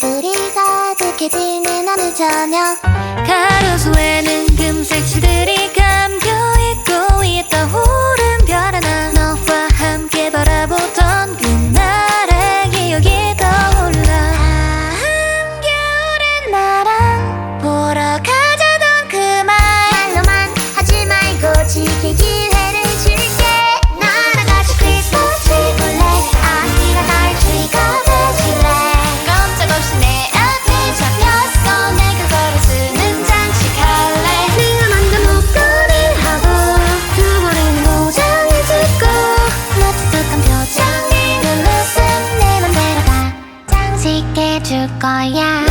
그리 가득해지는 어느 저녁. 가로수에는 금색 시들이 줄 거야.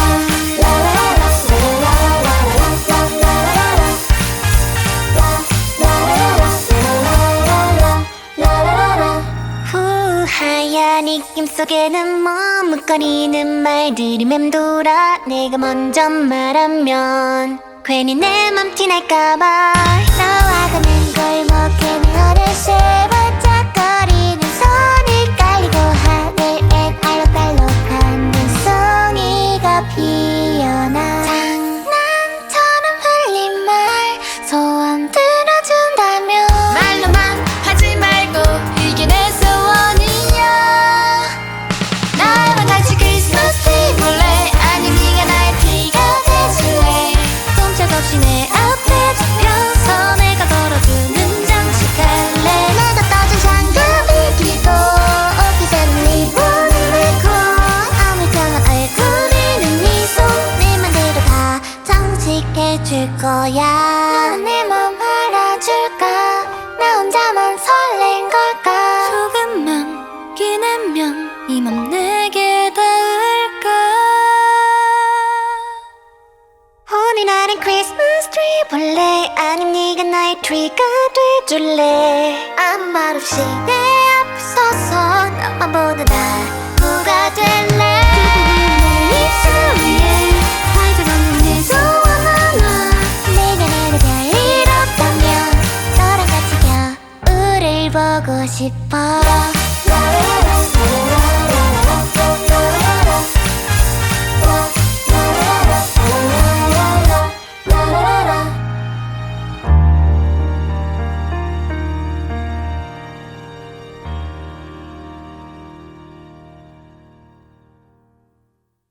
후 하얀 입김 속에는 머뭇거리는 말들이 맴돌아 내가 먼저 말하면 괜히 내 맘 티날까봐. 알아줄 거야. 내맘 알아줄까? 나 혼자만 설렌 걸까? 조금만 기내면 이 맘 내게 닿을까? 오늘 날은 크리스마스 트리 볼래? 아님 네가 나의 트리가 돼줄래? 아무 말 없이 내 앞에 서서 너만 보다 나 보고 싶어.